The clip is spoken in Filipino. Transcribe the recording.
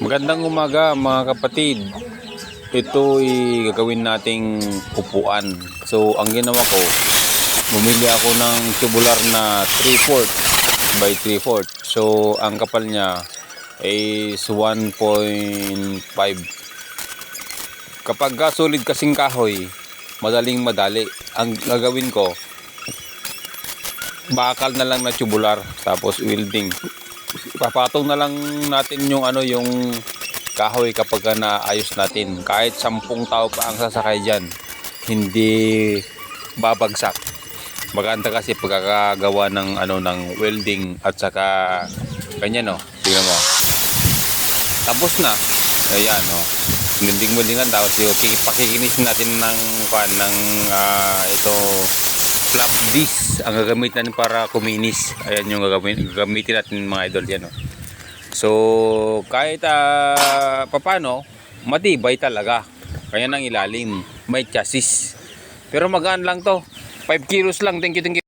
Magandang umaga mga kapatid. Ito ay gagawin nating upuan. So ang ginawa ko, bumili ako ng tubular na 3/4 by 3/4. So ang kapal niya is 1.5. Kapag ka solid kasing kahoy, madaling madali. Ang gagawin ko, bakal na lang na tubular tapos welding papatong na lang natin yung ano yung kahoy kapag ka naayos natin. Kahit sampung tao pa ang sasakay dyan hindi babagsak. Maganda kasi pagkakagawa ng ano ng welding at saka ganyan no? Tingnan mo. Tapos na. Ayan no? Ganding weldingan tapos yung kik- pakikinis natin ng pan ng ah, ito flap disc ang gagamitin natin para kuminis. Ayan yung gagamitin, gagamitin natin mga idol yan no? so kahit uh, papano matibay talaga. Kaya ng ilalim. May chassis. Pero magaan lang to. 5 kilos lang. Thank you thank you